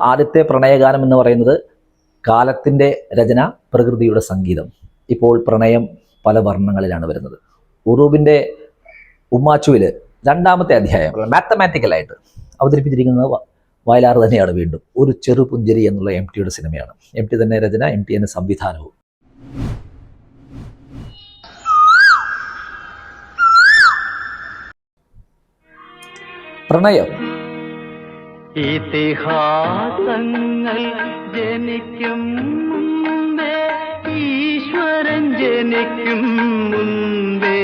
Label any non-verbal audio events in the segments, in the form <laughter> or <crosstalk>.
ആദ്യത്തെ പ്രണയഗാനം എന്ന് പറയുന്നത് കാലത്തിന്റെ രചന പ്രകൃതിയുടെ സംഗീതം. ഇപ്പോൾ പ്രണയം പല വർണങ്ങളിലാണ് വരുന്നത്. ഉറൂബിന്റെ ഉമ്മാച്ചുവിൽ രണ്ടാമത്തെ അധ്യായം മാത്തമാറ്റിക്കലായിട്ട് അവതരിപ്പിച്ചിരിക്കുന്നത് വയലാർ തന്നെയാണ് വീണ്ടും. ഒരു ചെറു പുഞ്ചിരി എന്നുള്ള എം ടിയുടെ സിനിമയാണ്. എം ടി തന്നെ രചന എം ടി തന്നെ സംവിധാനവും. പ്രണയം. ഇതിഹാസങ്ങൾ ജനിക്കും മുമ്പേ ഈശ്വരൻ ജനിക്കും മുമ്പേ.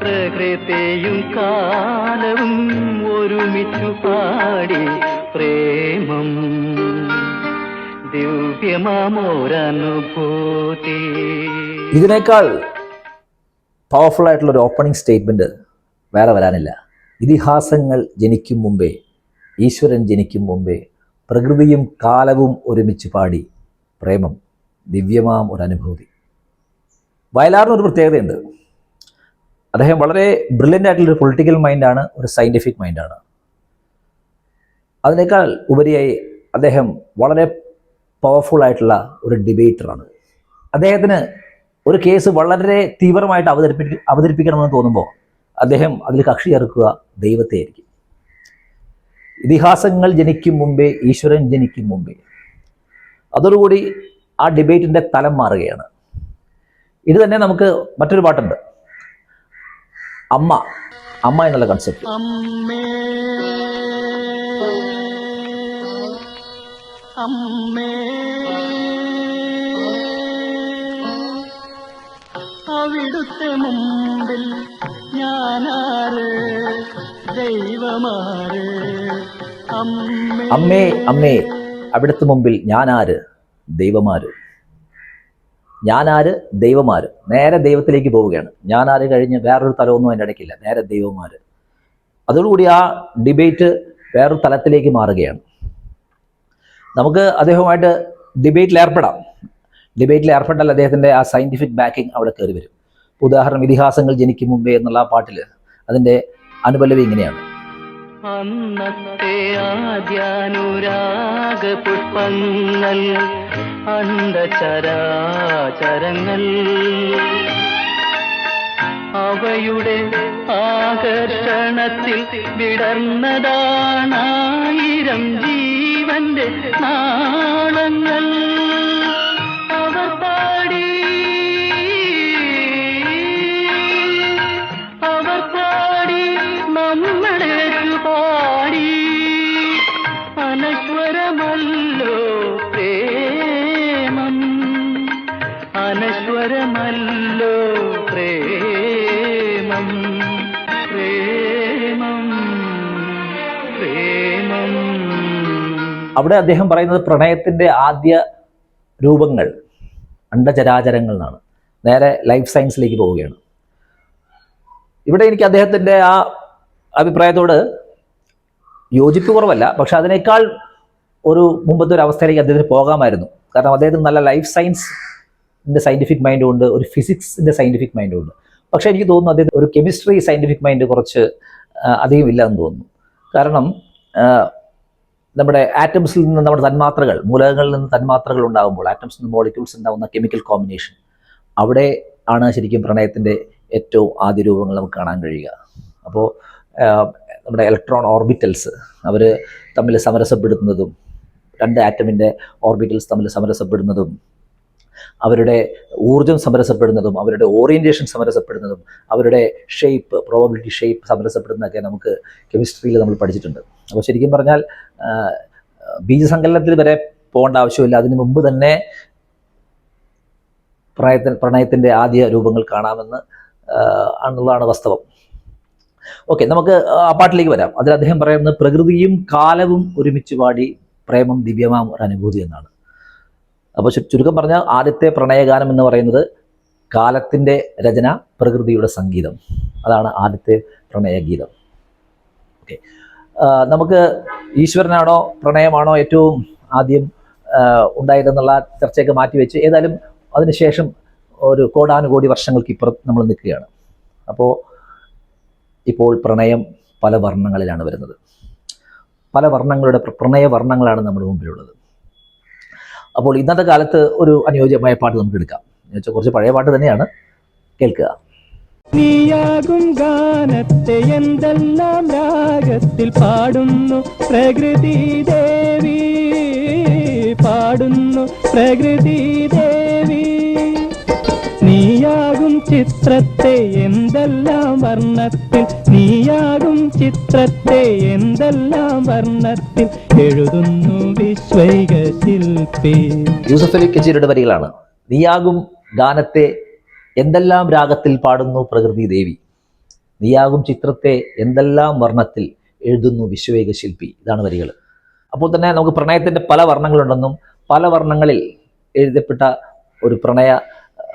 പ്രകൃതിയും കാലവും ഒരുമിച്ചു പാടി പ്രേമം. ദിവ്യമാമോരനുഭൂതി. ഇതിനേക്കാൾ പവർഫുൾ ആയിട്ടുള്ള ഒരു ഓപ്പണിംഗ് സ്റ്റേറ്റ്മെന്റ് വേറെ വരാനില്ല. ഇതിഹാസങ്ങൾ ജനിക്കും മുമ്പേ ഈശ്വരൻ ജനിക്കും മുമ്പേ പ്രകൃതിയും കാലവും ഒരുമിച്ച് പാടി പ്രേമം ദിവ്യമാം ഒരു അനുഭൂതി. വയലാറിന് ഒരു പ്രത്യേകതയുണ്ട്. അദ്ദേഹം വളരെ ബ്രില്യന്റ് ആയിട്ടുള്ള ഒരു പൊളിറ്റിക്കൽ മൈൻഡാണ് ഒരു സയന്റിഫിക് മൈൻഡാണ് അതിനേക്കാൾ ഉപരിയായി അദ്ദേഹം വളരെ പവർഫുൾ ആയിട്ടുള്ള ഒരു ഡിബേറ്ററാണ് അദ്ദേഹത്തിന് ഒരു കേസ് വളരെ തീവ്രമായിട്ട് അവതരിപ്പി അവതരിപ്പിക്കണമെന്ന് തോന്നുമ്പോൾ അദ്ദേഹം അതിൽ കക്ഷി ചേർക്കുക ദൈവത്തെ ആയിരിക്കും ഇതിഹാസങ്ങൾ ജനിക്കും മുമ്പേ ഈശ്വരൻ ജനിക്കും മുമ്പേ. അതോടുകൂടി ആ ഡിബേറ്റിന്റെ തലം മാറുകയാണ്. ഇത് തന്നെ നമുക്ക് മറ്റൊരു പാട്ടുണ്ട്. അമ്മ അമ്മ എന്നുള്ള കൺസെപ്റ്റ് അമ്മേ അവിടുത്തെ മുമ്പിൽ അമ്മേ. അമ്മേ അവിടുത്തെ മുമ്പിൽ ഞാനാര്? ദൈവമാര്. ഞാനാര്? ദൈവമാര്. നേരെ ദൈവത്തിലേക്ക് പോവുകയാണ്. ഞാനാര് കഴിഞ്ഞ് വേറൊരു തലമൊന്നും അതിന്റെ ഇടയ്ക്കില്ല. നേരെ ദൈവമാര്. അതോടുകൂടി ആ ഡിബേറ്റ് വേറൊരു തലത്തിലേക്ക് മാറുകയാണ്. നമുക്ക് അദ്ദേഹവുമായിട്ട് ഡിബേറ്റിൽ ഏർപ്പെടാം ഡിബേറ്റിൽ ഏർപ്പെട്ടാൽ അദ്ദേഹത്തിന്റെ ആ സയന്റിഫിക് ബാക്കിംഗ് അവിടെ കയറി വരും. ഉദാഹരണം ഇതിഹാസങ്ങൾ ജനിക്കും മുമ്പേ എന്നുള്ള ആ പാട്ടിൽ അതിന്റെ അനുപല്ലവി ഇങ്ങനെയാണ്. അന്നത്തെ ആദ്യാനുരാഗ പുഷ്പങ്ങൾ അണ്ടചരാചരങ്ങൾ അവയുടെ ആകർഷണത്തിൽ വിടർന്നതാണായിരം ജീവന്റെ നാളങ്ങൾ. അനശ്വരമല്ലോ പ്രേമം പ്രേമം പ്രേമം. അവിടെ അദ്ദേഹം പറയുന്നത് പ്രണയത്തിന്റെ ആദ്യ രൂപങ്ങൾ അണ്ടചരാചരങ്ങൾ എന്നാണ് നേരെ ലൈഫ് സയൻസിലേക്ക് പോവുകയാണ്. ഇവിടെ എനിക്ക് അദ്ദേഹത്തിന്റെ ആ അഭിപ്രായത്തോട് യോജിപ്പ് കുറവല്ല പക്ഷെ അതിനേക്കാൾ ഒരു മുമ്പത്തെ ഒരു അവസ്ഥയിലേക്ക് അദ്ദേഹത്തിന് പോകാമായിരുന്നു. കാരണം അദ്ദേഹത്തിന് നല്ല ലൈഫ് സയൻസിന്റെ സയന്റിഫിക് മൈൻഡും ഉണ്ട് ഒരു ഫിസിക്സിന്റെ സയന്റിഫിക് മൈൻഡും ഉണ്ട് പക്ഷേ എനിക്ക് തോന്നുന്നു അദ്ദേഹം ഒരു കെമിസ്ട്രി സയന്റിഫിക് മൈൻഡ് കുറച്ച് അധികം ഇല്ല എന്ന് തോന്നുന്നു. കാരണം നമ്മുടെ ആറ്റംസിൽ നിന്ന് നമ്മുടെ തന്മാത്രകൾ മൂലകങ്ങളിൽ നിന്ന് തന്മാത്രകൾ ഉണ്ടാകുമ്പോൾ ആറ്റംസിൽ നിന്ന് മോളിക്യൂൾസ് ഉണ്ടാകുന്ന കെമിക്കൽ കോമ്പിനേഷൻ അവിടെ ആണ് ശരിക്കും പ്രണയത്തിന്റെ ഏറ്റവും ആദ്യ രൂപങ്ങൾ നമുക്ക് കാണാൻ കഴിയുക. അപ്പോൾ നമ്മുടെ ഇലക്ട്രോൺ ഓർബിറ്റൽസ് അവർ തമ്മിൽ സമരസപ്പെടുത്തുന്നതും രണ്ട് ആറ്റമിന്റെ ഓർബിറ്റൽസ് തമ്മിൽ സമരസപ്പെടുന്നതും അവരുടെ ഊർജം സമരസപ്പെടുന്നതും അവരുടെ ഓറിയന്റേഷൻ സമരസപ്പെടുന്നതും അവരുടെ ഷേപ്പ് പ്രോബബിലിറ്റി ഷേപ്പ് സമരസപ്പെടുന്നതൊക്കെ നമുക്ക് കെമിസ്ട്രിയിൽ നമ്മൾ പഠിച്ചിട്ടുണ്ട്. അപ്പോൾ ശരിക്കും പറഞ്ഞാൽ ബീജസങ്കലനത്തിൽ വരെ പോകേണ്ട ആവശ്യമില്ല. അതിനു മുമ്പ് തന്നെ പ്രണയത്തിന് പ്രണയത്തിന്റെ ആദ്യ രൂപങ്ങൾ കാണാമെന്ന് എന്നുള്ളതാണ് വാസ്തവം. ഓക്കെ നമുക്ക് ആ പാട്ടിലേക്ക് വരാം. അതിൽ അദ്ദേഹം പറയുന്നത് പ്രകൃതിയും കാലവും ഒരുമിച്ച് പാടി പ്രേമം ദിവ്യമാം ഒരു അനുഭൂതി എന്നാണ്. അപ്പോൾ ചുരുക്കം പറഞ്ഞാൽ ആദ്യത്തെ പ്രണയഗാനം എന്ന് പറയുന്നത് കാലത്തിന്റെ രചന പ്രകൃതിയുടെ സംഗീതം. അതാണ് ആദ്യത്തെ പ്രണയഗീതം. ഓക്കെ. നമുക്ക് ഈശ്വരനാണോ പ്രണയമാണോ ഏറ്റവും ആദ്യം ഉണ്ടായതെന്നുള്ള ചർച്ചയൊക്കെ മാറ്റിവെച്ച് ഏതായാലും അതിനുശേഷം ഒരു കോടാനുകോടി വർഷങ്ങൾക്ക് ഇപ്പുറം നമ്മൾ നിൽക്കുകയാണ്. അപ്പോൾ ഇപ്പോൾ പ്രണയം പല വർണങ്ങളിലാണ് വരുന്നത്. പല വർണങ്ങളുടെ പ്രണയ വർണങ്ങളാണ് നമ്മുടെ മുമ്പിലുള്ളത്. അപ്പോൾ ഇന്നത്തെ കാലത്ത് ഒരു അനുയോജ്യമായ പാട്ട് നമുക്ക് എടുക്കാം. എന്ന് വെച്ചാൽ കുറച്ച് പഴയ പാട്ട് തന്നെയാണ്. കേൾക്കുക. നീയാകും ഗാനത്തെ എന്തെല്ലാം രാഗത്തിൽ പാടുന്നു. പ്രകൃതി ദേവി പാടുന്നു. പ്രകൃതി ദേവി നീയാകും ചിത്രത്തെ എന്തെല്ലാം വർണത്തിൽ? നീയാകും ചിത്രത്തെ എന്തെല്ലാം വർണത്തിൽ? എഴുതുന്നു വിശ്വൈക ശില്പി യൂസഫ് അലി കച്ചേരിയുടെ വരികളാണ്. നീയാകും ഗാനത്തെ എന്തെല്ലാം രാഗത്തിൽ പാടുന്നു പ്രകൃതി ദേവി? നീയാകും ചിത്രത്തെ എന്തെല്ലാം വർണത്തിൽ എഴുതുന്നു വിശ്വവേഗ ശില്പി ഇതാണ് വരികൾ അപ്പോൾ തന്നെ നമുക്ക് പ്രണയത്തിന്റെ പല വർണങ്ങളുണ്ടെന്നും പല വർണങ്ങളിൽ എഴുതപ്പെട്ട ഒരു പ്രണയ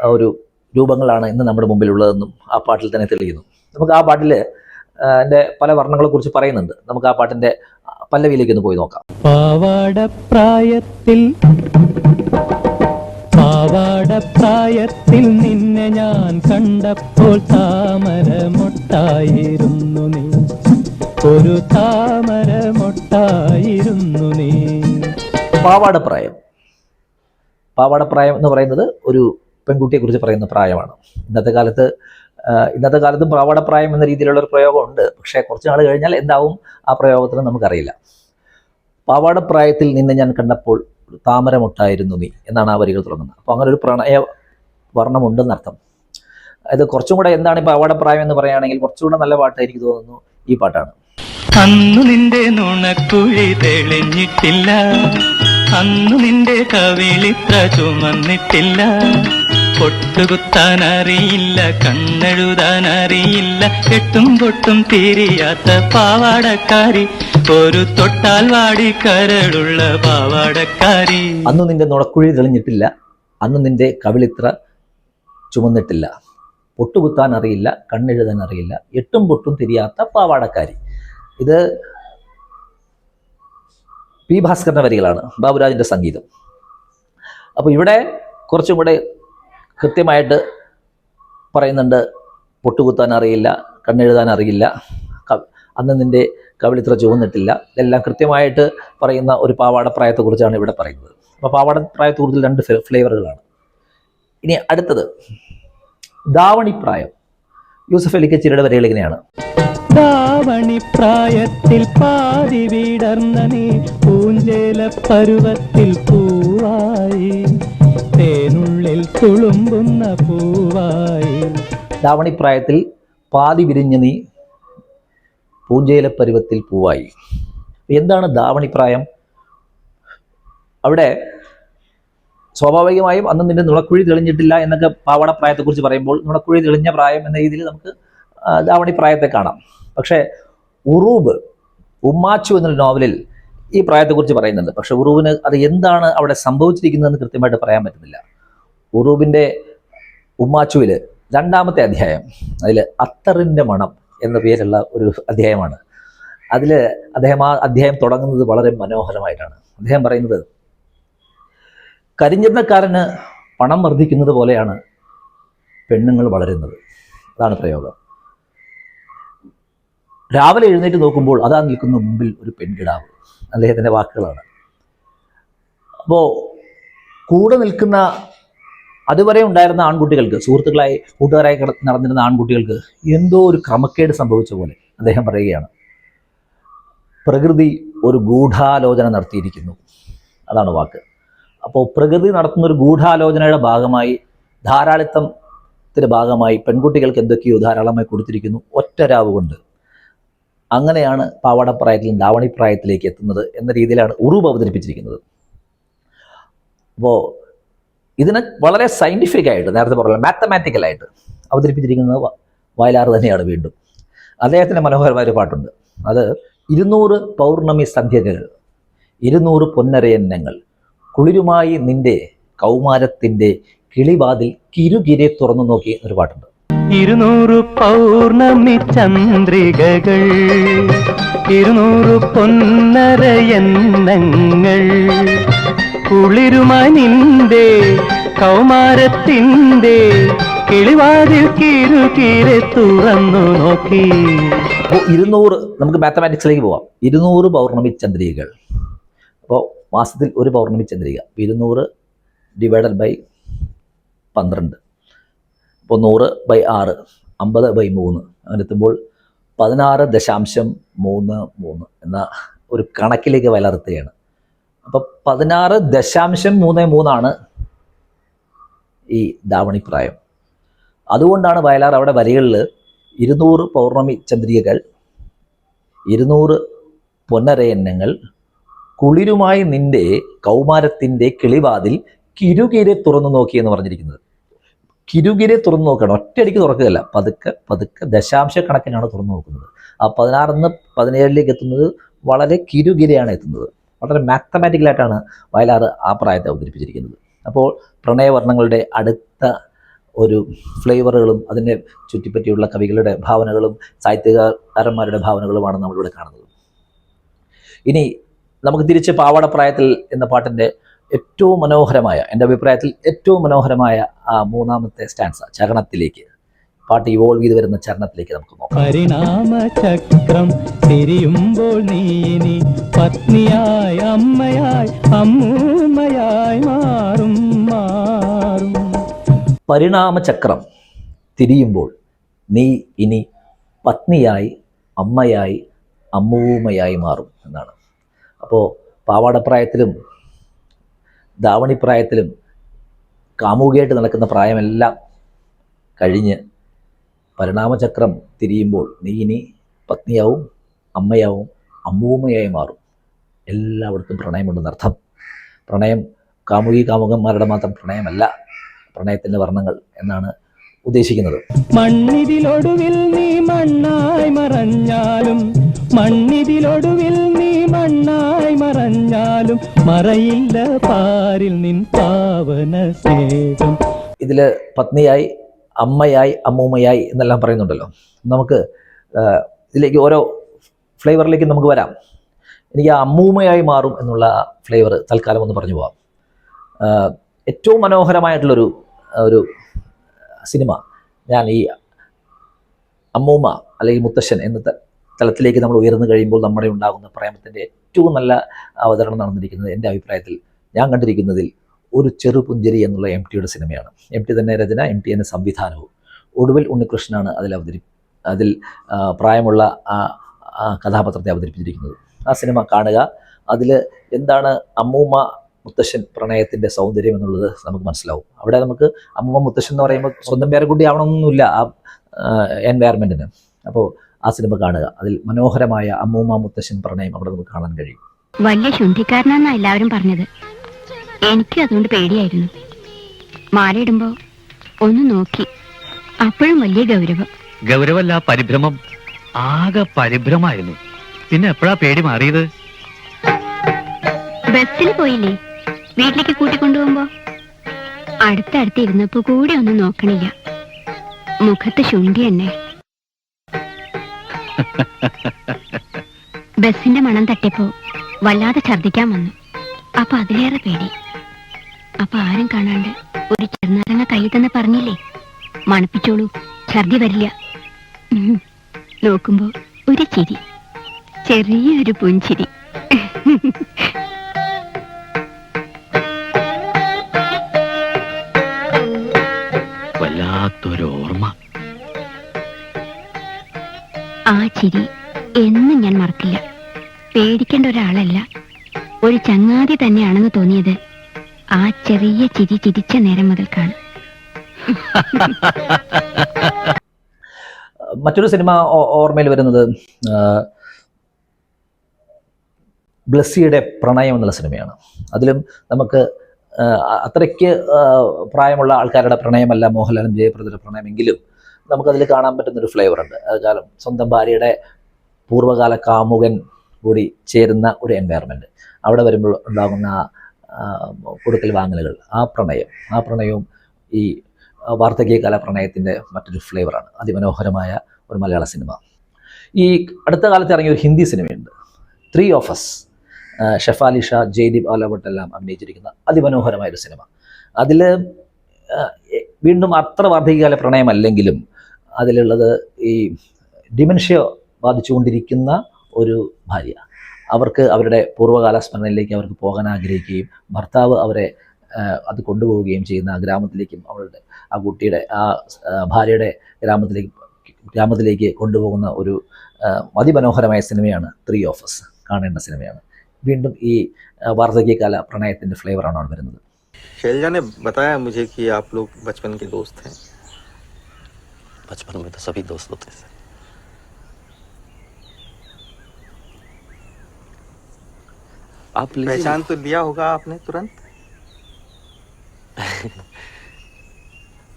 ഒരു രൂപങ്ങളാണ് ഇന്ന് നമ്മുടെ മുമ്പിലുള്ളതെന്നും ആ പാട്ടിൽ തന്നെ തെളിയുന്നു. നമുക്ക് ആ പാട്ടിൽ എന്റെ പല വർണങ്ങളെക്കുറിച്ച് പറയുന്നുണ്ട്. നമുക്ക് ആ പാട്ടിന്റെ പല്ലവിയിലേക്ക് ഒന്ന് പോയി നോക്കാം. പാവാടപ്രായത്തിൽ പാവാടപ്രായത്തിൽ നിന്നെ ഞാൻ കണ്ടപ്പോൾ താമരമൊട്ടായിരുന്നു നീ. ഒരു താമരമൊട്ടായിരുന്നു നീ. പാവാടപ്രായം. പാവാടപ്രായം എന്ന് പറയുന്നത് ഒരു പെൺകുട്ടിയെക്കുറിച്ച് പറയുന്ന പ്രായമാണ്. ഇന്നത്തെ കാലത്ത് ഇന്നത്തെ കാലത്തും പാവാടപ്രായം എന്ന രീതിയിലുള്ള ഒരു പ്രയോഗമുണ്ട്. പക്ഷേ കുറച്ച് നാൾ കഴിഞ്ഞാൽ എന്താവും? ആ പ്രയോഗത്തിന് നമുക്കറിയില്ല. പാവാടപ്രായത്തിൽ നിന്ന് ഞാൻ കണ്ടപ്പോൾ താമരമുട്ടായിരുന്നു നീ എന്നാണ് ആ വരികൾ തുടങ്ങുന്നത്. അപ്പോൾ അങ്ങനെ ഒരു പ്രണയ വർണമുണ്ടെന്നർത്ഥം അത് കുറച്ചും കൂടെ എന്താണ് ഈ പാവാടപ്രായം എന്ന് പറയുകയാണെങ്കിൽ കുറച്ചുകൂടെ നല്ല പാട്ട് എനിക്ക് തോന്നുന്നു ഈ പാട്ടാണ്. നിന്റെ നുണക്കുഴി തെളിഞ്ഞിട്ടില്ല. അന്നു നിന്റെ കവിളിത്ര ചുമന്നിട്ടില്ല. പൊട്ടുകുത്താൻ അറിയില്ല കണ്ണെഴുതാൻ അറിയില്ല എട്ടും പൊട്ടും തിരിയാത്ത പാവാടക്കാരി ഒരു തൊട്ടാൽ വാടി കരളുള്ള പാവാടക്കാരി. അന്ന് നിന്റെ നുടക്കുഴി തെളിഞ്ഞിട്ടില്ല അന്ന് നിന്റെ കവിളിത്ര ചുമന്നിട്ടില്ല. പൊട്ടുകുത്താൻ അറിയില്ല കണ്ണെഴുതാൻ അറിയില്ല എട്ടും പൊട്ടും തിരിയാത്ത പാവാടക്കാരി. ഇത് പി ഭാസ്കറിന്റെ വരികളാണ് ബാബുരാജിന്റെ സംഗീതം. അപ്പോൾ ഇവിടെ കുറച്ചും കൂടെ കൃത്യമായിട്ട് പറയുന്നുണ്ട് പൊട്ടുകുത്താൻ അറിയില്ല കണ്ണെഴുതാൻ അറിയില്ല അന്ന് നിന്റെ കവിളിത്ര ചുവന്നിട്ടില്ല. ഇതെല്ലാം കൃത്യമായിട്ട് പറയുന്ന ഒരു പാവാടപ്രായത്തെക്കുറിച്ചാണ് ഇവിടെ പറയുന്നത്. അപ്പോൾ പാവാടപ്രായത്തെക്കുറിച്ച് രണ്ട് ഫ്ലേവറുകളാണ്. ഇനി അടുത്തത് ദാവണിപ്രായം. യൂസഫ് അലിക്കച്ചിരിയുടെ കച്ചേരിയുടെ വരികൾ ഇങ്ങനെയാണ്. ദാവണി പ്രായത്തിൽ പാതി വിടർന്ന നീ പൂഞ്ചേല പരുവത്തിൽ പൂവായി. തേനുള്ളിൽ തുളുമ്പുന്ന പൂവായി. ദാവണിപ്രായത്തിൽ പാതി വിരിഞ്ഞ നീ പൂഞ്ചേല പരുവത്തിൽ പൂവായി. എന്താണ് ദാവണിപ്രായം അവിടെ സ്വാഭാവികമായും അന്ന് നിന്റെ നുണക്കുഴി തെളിഞ്ഞിട്ടില്ല എന്നൊക്കെ പാവാട പ്രായത്തെക്കുറിച്ച് പറയുമ്പോൾ നുണക്കുഴി തെളിഞ്ഞ പ്രായം എന്ന രീതിയിൽ നമുക്ക് ദാവണി പ്രായത്തെ കാണാം. പക്ഷേ ഉറൂബ് ഉമ്മാച്ചു എന്നൊരു നോവലിൽ ഈ പ്രായത്തെക്കുറിച്ച് പറയുന്നുണ്ട്. പക്ഷെ ഉറൂബിന് അത് എന്താണ് അവിടെ സംഭവിച്ചിരിക്കുന്നതെന്ന് കൃത്യമായിട്ട് പറയാൻ പറ്റുന്നില്ല. ഉറൂബിന്റെ ഉമ്മാച്ചുവിൽ രണ്ടാമത്തെ അധ്യായം അതിൽ അത്തറിന്റെ മണം എന്ന പേരുള്ള ഒരു അധ്യായമാണ്. അതിൽ അദ്ദേഹം ആ അധ്യായം തുടങ്ങുന്നത് വളരെ മനോഹരമായിട്ടാണ്. അദ്ദേഹം പറയുന്നത് കരിഞ്ചന്തക്കാരന് പണം വർദ്ധിക്കുന്നത് പോലെയാണ് പെണ്ണുങ്ങൾ വളരുന്നത്. അതാണ് പ്രയോഗം. രാവിലെ എഴുന്നേറ്റ് നോക്കുമ്പോൾ അതാ നിൽക്കുന്ന മുമ്പിൽ ഒരു പെൺകിടാവ്. അദ്ദേഹത്തിന്റെ വാക്കുകളാണ്. അപ്പോൾ കൂടെ നിൽക്കുന്ന അതുവരെ ഉണ്ടായിരുന്ന ആൺകുട്ടികൾക്ക് സുഹൃത്തുക്കളായി കൂട്ടുകാരായി കിട- നടന്നിരുന്ന ആൺകുട്ടികൾക്ക് എന്തോ ഒരു ക്രമക്കേട് സംഭവിച്ച പോലെ അദ്ദേഹം പറയുകയാണ്. പ്രകൃതി ഒരു ഗൂഢാലോചന നടത്തിയിരിക്കുന്നു. അതാണ് വാക്ക്. അപ്പോൾ പ്രകൃതി നടത്തുന്ന ഒരു ഗൂഢാലോചനയുടെ ഭാഗമായി ധാരാളിത്തത്തിന്റെ ഭാഗമായി പെൺകുട്ടികൾക്ക് എന്തൊക്കെയോ ധാരാളമായി കൊടുത്തിരിക്കുന്നു. ഒറ്റ രാവ് കൊണ്ട് അങ്ങനെയാണ് പാവാടപ്രായത്തിൽ ദാവണിപ്രായത്തിലേക്ക് എത്തുന്നത് എന്ന രീതിയിലാണ് ഉറൂബ് അവതരിപ്പിച്ചിരിക്കുന്നത്. അപ്പോൾ ഇതിനെ വളരെ സയന്റിഫിക് ആയിട്ട് നേരത്തെ പറഞ്ഞ മാത്തമാറ്റിക്കലായിട്ട് അവതരിപ്പിച്ചിരിക്കുന്നത് വയലാറ് തന്നെയാണ് വീണ്ടും. അദ്ദേഹത്തിന്റെ മനോഹരമായ ഒരു പാട്ടുണ്ട്. അത് ഇരുന്നൂറ് പൗർണമി സന്ധ്യകൾ ഇരുന്നൂറ് പൊന്നരയന്നങ്ങൾ കുളിരുമായി നിന്റെ കൗമാരത്തിന്റെ കിളിവാതിൽ കിരുകിരെ തുറന്നു നോക്കി ഒരു പാട്ടുണ്ട്. ഇരുന്നൂറ് പൗർണമി ചന്ദ്രികകൾ ഇരുന്നൂറ് പൊന്നര എണ്ണങ്ങൾ കുളിരുമായി നിന്റെ കൗമാരത്തിന്റെ കിളിവാതിൽ കിരുകിരെ തുറന്നു നോക്കി. ഇരുന്നൂറ് നമുക്ക് മാത്തമാറ്റിക്സിലേക്ക് പോവാം. ഇരുന്നൂറ് പൗർണമി ചന്ദ്രികകൾ. അപ്പോൾ മാസത്തിൽ ഒരു പൗർണമി ചന്ദ്രിക. ഇരുന്നൂറ് ഡിവൈഡഡ് ബൈ പന്ത്രണ്ട്. അപ്പോൾ നൂറ് ബൈ ആറ് അമ്പത് ബൈ മൂന്ന്. അങ്ങനെ എത്തുമ്പോൾ പതിനാറ് ദശാംശം മൂന്ന് മൂന്ന് എന്ന ഒരു കണക്കിലേക്ക് വലർത്തുകയാണ് അപ്പോൾ പതിനാറ് ദശാംശം മൂന്ന് മൂന്നാണ് ഈ ധാവണിപ്രായം അതുകൊണ്ടാണ് വയലാർ അവിടെ വരികളിൽ ഇരുന്നൂറ് പൗർണമി ചന്ദ്രികകൾ ഇരുന്നൂറ് പൊന്നരയന്നങ്ങൾ കുളിരുമായി നിന്റെ കൗമാരത്തിന്റെ കിളിവാതിൽ കിരുകീരെ തുറന്നു നോക്കി എന്ന് പറഞ്ഞിരിക്കുന്നത്. കിരുകിരെ തുറന്നു നോക്കണം. ഒറ്റയടിക്ക് തുറക്കുകയല്ല. പതുക്കെ പതുക്കെ ദശാംശ കണക്കിനാണ് തുറന്നു നോക്കുന്നത്. ആ പതിനാറിന്ന് പതിനേഴിലേക്ക് എത്തുന്നത് വളരെ കിരുകിരെയാണ് എത്തുന്നത്. വളരെ മാത്തമാറ്റിക്കലായിട്ടാണ് വയലാർ ആ പ്രായത്തെ അവതരിപ്പിച്ചിരിക്കുന്നത്. അപ്പോൾ പ്രണയവർണങ്ങളുടെ അടുത്ത ഒരു ഫ്ലേവറുകളും അതിനെ ചുറ്റിപ്പറ്റിയുള്ള കവികളുടെ ഭാവനകളും സാഹിത്യകാരന്മാരുടെ ഭാവനകളുമാണ് നമ്മളിവിടെ കാണുന്നത്. ഇനി നമുക്ക് തിരിച്ച് പാവാടപ്രായത്തിൽ എന്ന പാട്ടിന്റെ ഏറ്റവും മനോഹരമായ എന്റെ അഭിപ്രായത്തിൽ ഏറ്റവും മനോഹരമായ ആ മൂന്നാമത്തെ സ്റ്റാൻസ ചരണത്തിലേക്ക്. പാട്ട് ഇവോൾവ് ചെയ്ത് വരുന്ന ചരണത്തിലേക്ക് നമുക്ക് നോക്കാം. പരിണാമചക്രം തിരിയുമ്പോൾ പത്നിയായി അമ്മയായി അമ്മൂമ്മയായി മാറും മാറും. പരിണാമചക്രം തിരിയുമ്പോൾ നീ ഇനി പത്നിയായി അമ്മയായി അമ്മൂമ്മയായി മാറും എന്നാണ്. അപ്പോൾ പാവാടപ്രായത്തിലും ധാവണിപ്രായത്തിലും കാമുകിയായിട്ട് നടക്കുന്ന പ്രായമെല്ലാം കഴിഞ്ഞ് പരിണാമചക്രം തിരിയുമ്പോൾ നീ ഇനി പത്നിയാവും അമ്മയാവും അമ്മൂമ്മയായി മാറും. എല്ലായിടത്തും പ്രണയമുണ്ടെന്ന് അർത്ഥം. പ്രണയം കാമുകി കാമുകന്മാരുടെ മാത്രം പ്രണയമല്ല പ്രണയത്തിന്റെ വർണങ്ങൾ എന്നാണ് ഉദ്ദേശിക്കുന്നത്. മണ്ണിതിലൊടുവിൽ നീ മണ്ണായി മറഞ്ഞാലും മണ്ണിതിലൊടുവിൽ നീ മണ്ണായി മറഞ്ഞാലും മറയില്ല പാരിൽ നിൻ പാവന സ്നേഹം. ഇതിൽ പത്നിയായി അമ്മയായി അമ്മൂമ്മയായി എന്നെല്ലാം പറയുന്നുണ്ടല്ലോ. നമുക്ക് ഇതിലേക്ക് ഓരോ ഫ്ലേവറിലേക്ക് നമുക്ക് വരാം. എനിക്ക് ആ അമ്മൂമ്മയായി മാറും എന്നുള്ള ഫ്ലേവർ തൽക്കാലം ഒന്ന് പറഞ്ഞു പോവാം. ഏറ്റവും മനോഹരമായിട്ടുള്ളൊരു ഒരു സിനിമ ഞാൻ ഈ അമ്മൂമ്മ അല്ലെങ്കിൽ മുത്തശ്ശൻ എന്ന തലത്തിലേക്ക് നമ്മൾ ഉയർന്നു കഴിയുമ്പോൾ നമ്മുടെ ഉണ്ടാകുന്ന പ്രേമത്തിന്റെ ഏറ്റവും നല്ല അവതരണം നടന്നിരിക്കുന്നത് എന്റെ അഭിപ്രായത്തിൽ ഞാൻ കണ്ടിരിക്കുന്നതിൽ ഒരു ചെറുപുഞ്ചിരി എന്നുള്ള എം ടിയുടെ സിനിമയാണ്. എം ടി തന്നെ രചന എം ടി തന്നെ സംവിധാനവും. ഒടുവിൽ ഉണ്ണികൃഷ്ണനാണ് അതിൽ അവതരി അതിൽ പ്രായമുള്ള ആ കഥാപാത്രത്തെ അവതരിപ്പിച്ചിരിക്കുന്നത്. ആ സിനിമ കാണുക അതിൽ എന്താണ് അമ്മൂമ്മ മുത്തശ്ശൻ പ്രണയത്തിന്റെ സൗന്ദര്യം എന്നുള്ളത് നമുക്ക് മനസ്സിലാവും. അവിടെ നമുക്ക് അമ്മൂമ്മ മുത്തശ്ശൻ എന്ന് പറയുമ്പോൾ സ്വന്തം പേരെ കൂടി ആവണമെന്നൊന്നുമില്ല ആ എൻവയറമെന്റിന് അപ്പോൾ ആ സിനിമ കാണുക. അതിൽ മനോഹരമായ അമ്മൂമ്മ മുത്തശ്ശൻ പ്രണയം അവിടെ നമുക്ക് കാണാൻ കഴിയും. വലിയ ശുദ്ധിക്കാരനാന്നാ എല്ലാവരും പറഞ്ഞത്. എനിക്ക് അതുകൊണ്ട് പേടിയായിരുന്നു. മാലയിടുമ്പോ ഒന്ന് നോക്കി. അപ്പോഴും വലിയ ഗൗരവം. ഗൗരവല്ല പരിഭ്രമം. ആകെ പരിഭ്രമായിരുന്നു. പിന്നെ എപ്പോഴാ പേടി മാറിയത്? ബസ്സിൽ പോയില്ലേ? വീട്ടിലേക്ക് കൂട്ടിക്കൊണ്ടുപോകുമ്പോ? അടുത്തടുത്ത് ഇരുന്നപ്പോ കൂടെ ഒന്നും നോക്കണില്ല. മുഖത്ത് ശുണ്ടി തന്നെ. ബസ്സിന്റെ മണം തട്ടിയപ്പോ വല്ലാതെ ഛർദിക്കാൻ വന്നു. അപ്പൊ അതിലേറെ പേടി. അപ്പൊ ആരും കാണാണ്ട് ഒരു ചെറുനാരങ്ങ കയ്യിൽ തന്നെ പറഞ്ഞില്ലേ മണപ്പിച്ചോളൂ ഛർദി വരില്ല. നോക്കുമ്പോ ഒരു ചിരി. ചെറിയൊരു പുഞ്ചിരി. വല്ലാത്തൊരോർമ്മ ആ ചിരി എന്നും ഞാൻ മറക്കില്ല. പേടിക്കേണ്ട ഒരാളല്ല. ഒരു ചങ്ങാതി തന്നെയാണെന്ന് തോന്നിയത് ആ ചെറിയ ചിരി ചിരിച്ച നേരം മുതൽക്കാണ്. മറ്റൊരു സിനിമ ഓർമ്മയിൽ വരുന്നത് ബ്ലസ്സിയുടെ പ്രണയം എന്നുള്ള സിനിമയാണ്. അതിലും നമുക്ക് അത്രയ്ക്ക് പ്രായമുള്ള ആൾക്കാരുടെ പ്രണയമല്ല മോഹൻലാലും ജയപ്രദയുടെ പ്രണയമെങ്കിലും നമുക്കതിൽ കാണാൻ പറ്റുന്നൊരു ഫ്ലേവർ ഉണ്ട് അത് സ്വന്തം ഭാര്യയുടെ പൂർവകാല കാമുകൻ കൂടി ചേരുന്ന ഒരു എൻവയറമെന്റ് അവിടെ വരുമ്പോൾ ഉണ്ടാകുന്ന കൊടുക്കൽ വാങ്ങലുകൾ ആ പ്രണയം. ആ പ്രണയവും ഈ വാർദ്ധകീയകാല പ്രണയത്തിന്റെ മറ്റൊരു ഫ്ലേവറാണ്. അതിമനോഹരമായ ഒരു മലയാള സിനിമ. ഈ അടുത്ത കാലത്ത് ഇറങ്ങിയ ഒരു Hindi സിനിമയുണ്ട്. Three of us Shefali Shah Jaideep Ahlawat എല്ലാം അഭിനയിച്ചിരിക്കുന്ന അതിമനോഹരമായൊരു സിനിമ. അതിൽ വീണ്ടും അത്ര വാർദ്ധക്യകാല പ്രണയമല്ലെങ്കിലും അതിലുള്ളത് ഈ ഡിമെൻഷ്യ ബാധിച്ചുകൊണ്ടിരിക്കുന്ന ഒരു ഭാര്യ അവർക്ക് അവരുടെ പൂർവ്വകാല സ്മരണയിലേക്ക് അവർക്ക് പോകാൻ ആഗ്രഹിക്കുകയും ഭർത്താവ് അവരെ ആ, അത് കൊണ്ടുപോവുകയും ചെയ്യുന്ന ആ ഗ്രാമത്തിലേക്കും അവളുടെ ആ കുട്ടിയുടെ ആ ആ, ഭാര്യയുടെ ഗ്രാമത്തിലേക്ക് ഗ്രാമത്തിലേക്ക് കൊണ്ടുപോകുന്ന ഒരു ആ, അതിമനോഹരമായ സിനിമയാണ് ത്രീ ഓഫേഴ്സ് കാണേണ്ട സിനിമയാണ് വീണ്ടും ഈ ആ, വാർദ്ധക്യകാല പ്രണയത്തിൻ്റെ ഫ്ലേവറാണ് അവിടെ വരുന്നത് शैलजा ने बताया मुझे कि आप लोग बचपन के दोस्त हैं बचपन में तो सभी दोस्त होते थे। आप पहचान तो लिया होगा आपने तुरंत। <laughs>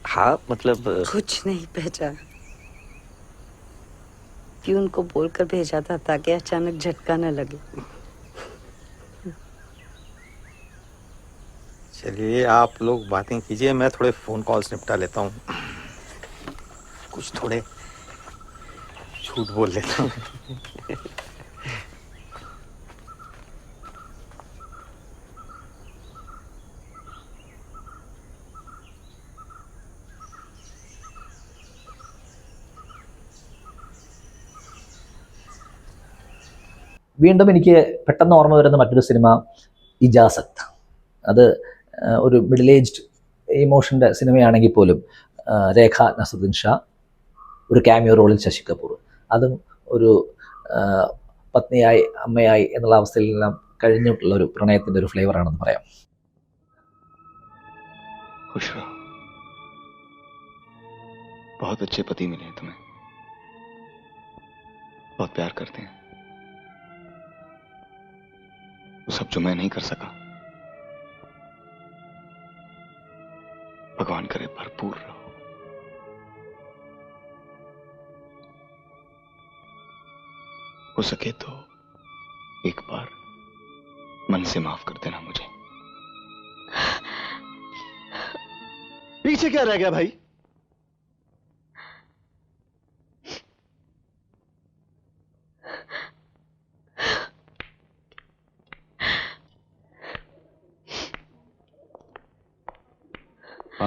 हाँ मतलब कुछ नहीं पहचाना। प्यून को बोलकर भेजा था ताकि अचानक झटका न लगे? चलिए आप लोग बातें कीजिए मैं थोड़े फ़ोन कॉल्स निपटा लेता हूँ। कुछ थोड़े झूठ बोल लेता हूँ വീണ്ടും എനിക്ക് പെട്ടെന്ന് ഓർമ്മ വരുന്ന മറ്റൊരു സിനിമ ഇജാസത്ത് അത് ആ, ഒരു മിഡിൽ ഏജ്ഡ് ഇമോഷൻ്റെ സിനിമയാണെങ്കിൽ പോലും ആ, രേഖ നസുദ്ദീൻ ഷാ ഒരു ക്യാമിയോ റോളിൽ ശശി കപൂർ അതും ഒരു ആ, പത്നിയായി അമ്മയായി എന്നുള്ള അവസ്ഥയിലെല്ലാം കഴിഞ്ഞിട്ടുള്ള ഒരു പ്രണയത്തിൻ്റെ ഒരു ഫ്ലേവറാണെന്ന് പറയാം खुश रहो बहुत अच्छे पति मिले हैं तुम्हें बहुत प्यार करते हैं वो सब जो मैं नहीं कर सका भगवान करे भरपूर रहो हो सके तो एक बार मन से माफ़ कर देना मुझे। पीछे क्या रह गया भाई?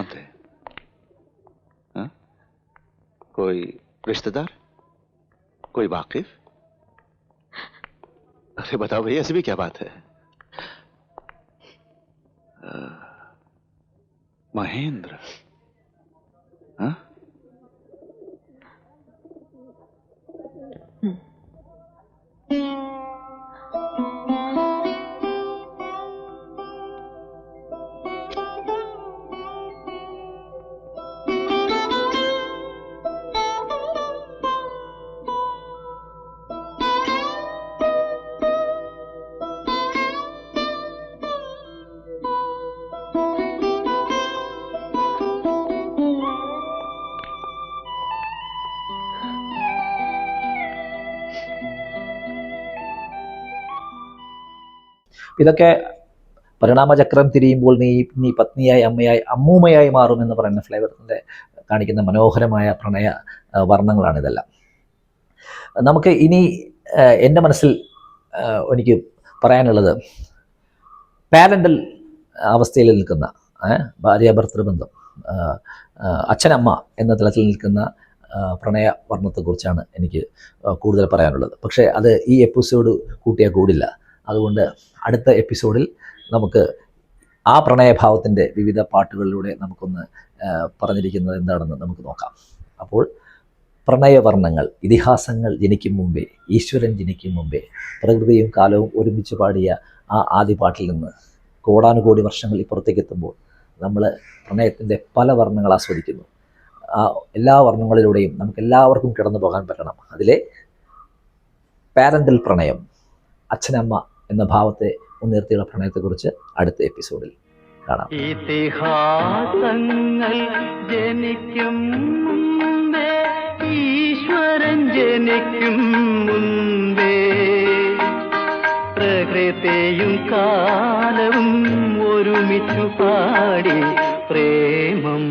थे? हाँ? कोई रिश्तेदार? कोई वाकिफ? अरे बताओ भैया ऐसी भी क्या बात है? महेंद्र। ഇതൊക്കെ പരിണാമചക്രം തിരിയുമ്പോൾ നീ നീ പത്നിയായി അമ്മയായി അമ്മൂമ്മയായി മാറുമെന്ന് പറയുന്ന ഫ്ലേവറിന്റെ കാണിക്കുന്ന മനോഹരമായ പ്രണയ വർണങ്ങളാണ് ഇതെല്ലാം. നമുക്ക് ഇനി എന്റെ മനസ്സിൽ എനിക്ക് പറയാനുള്ളത് പാരന്റൽ അവസ്ഥയിൽ നിൽക്കുന്ന ഭാര്യ ഭർത്തൃബന്ധം അച്ഛനമ്മ എന്ന തലത്തിൽ നിൽക്കുന്ന പ്രണയ വർണത്തെക്കുറിച്ചാണ് എനിക്ക് കൂടുതൽ പറയാനുള്ളത്. പക്ഷേ അത് ഈ എപ്പിസോഡ് കൂട്ടിയാൽ കൂടില്ല. അതുകൊണ്ട് അടുത്ത എപ്പിസോഡിൽ നമുക്ക് ആ പ്രണയഭാവത്തിന്റെ വിവിധ പാട്ടുകളിലൂടെ നമുക്കൊന്ന് പറഞ്ഞിരിക്കുന്നത് എന്താണെന്ന് നമുക്ക് നോക്കാം. അപ്പോൾ പ്രണയവർണങ്ങൾ ഇതിഹാസങ്ങൾ ജനിക്കും മുമ്പേ ഈശ്വരൻ ജനിക്കും മുമ്പേ പ്രകൃതിയും കാലവും ഒരുമിച്ച് പാടിയ ആ ആദ്യ പാട്ടിൽ നിന്ന് കോടാനുകോടി വർഷങ്ങൾ ഇപ്പുറത്തേക്ക് എത്തുമ്പോൾ നമ്മൾ പ്രണയത്തിന്റെ പല വർണങ്ങൾ ആസ്വദിക്കുന്നു. ആ എല്ലാ വർണങ്ങളിലൂടെയും നമുക്ക് എല്ലാവർക്കും കിടന്നു പോകാൻ പറ്റണം. അതിലെ പാരന്റൽ പ്രണയം അച്ഛനമ്മ എന്ന ഭാവത്തെ മുൻനിർത്തിയുള്ള പ്രണയത്തെക്കുറിച്ച് അടുത്ത എപ്പിസോഡിൽ കാണാം. ഇതിഹാസങ്ങൾ ജനിക്കും മുമ്പേ ഈശ്വരൻ ജനിക്കും മുമ്പേ പ്രകൃതിയും കാലവും ഒരുമിച്ചു പാടി പ്രേമം